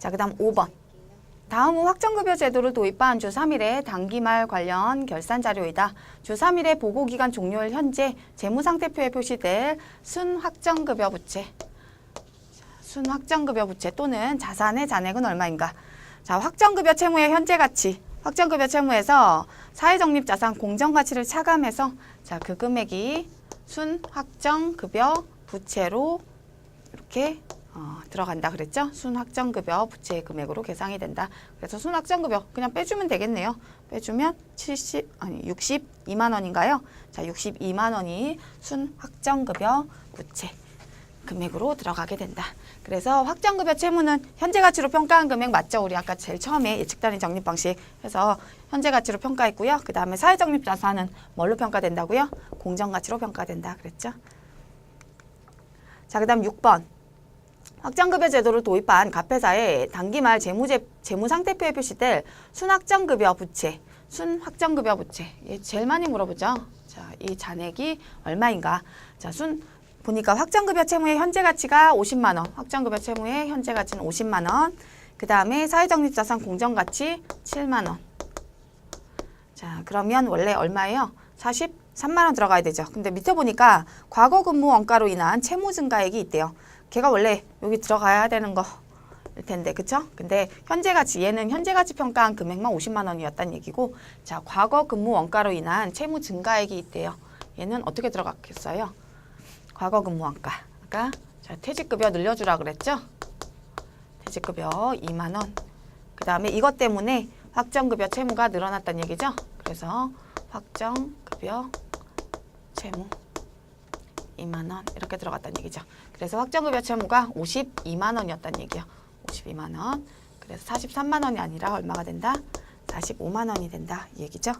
자, 그 다음 5번. 다음은 확정급여 제도를 도입한 주 3일의 단기말 관련 결산 자료이다. 주 3일의 보고기간 종료일 현재 재무상태표에 표시될 순확정급여 부채. 자, 순확정급여 부채 또는 자산의 잔액은 얼마인가? 자, 확정급여 채무의 현재 가치. 확정급여 채무에서 사회적립자산 공정가치를 차감해서 자, 그 금액이 순확정급여 부채로 이렇게 어, 들어간다 그랬죠? 순확정급여 부채 금액으로 계상이 된다. 그래서 순확정급여 그냥 빼주면 되겠네요. 빼주면 70 아니 62만 원인가요? 자, 62만 원이 순확정급여 부채 금액으로 들어가게 된다. 그래서 확정급여 채무는 현재 가치로 평가한 금액 맞죠? 우리 아까 제일 처음에 예측단위 적립 방식 해서 현재 가치로 평가했고요. 그 다음에 사회적립 자산은 뭘로 평가된다고요? 공정가치로 평가된다 그랬죠? 자, 그 다음 6번. 확정급여 제도를 도입한 갑회사의 단기말 재무제, 재무상태표에 표시될 순확정급여 부채, 순확정급여 부채. 얘 제일 많이 물어보죠. 자, 이 잔액이 얼마인가? 자, 순 보니까 확정급여 채무의 현재 가치가 50만 원, 확정급여 채무의 현재 가치는 50만 원. 그 다음에 사회적립자산 공정가치 7만 원. 자, 그러면 원래 얼마예요? 43만 원 들어가야 되죠. 근데 밑에 보니까 과거 근무 원가로 인한 채무 증가액이 있대요. 걔가 원래 여기 들어가야 되는 거 일 텐데, 그쵸? 근데 현재 가치, 얘는 현재 가치 평가한 금액만 50만 원이었다는 얘기고, 자, 과거 근무 원가로 인한 채무 증가액이 있대요. 얘는 어떻게 들어갔겠어요? 과거 근무 원가. 아까 자, 퇴직급여 늘려주라 그랬죠? 퇴직급여 2만 원. 그 다음에 이것 때문에 확정급여 채무가 늘어났다는 얘기죠. 그래서 확정급여 채무 2만 원 이렇게 들어갔다는 얘기죠. 그래서 확정급여 채무가 52만 원이었다는 얘기요. 52만 원. 그래서 43만 원이 아니라 얼마가 된다? 45만 원이 된다 이 얘기죠.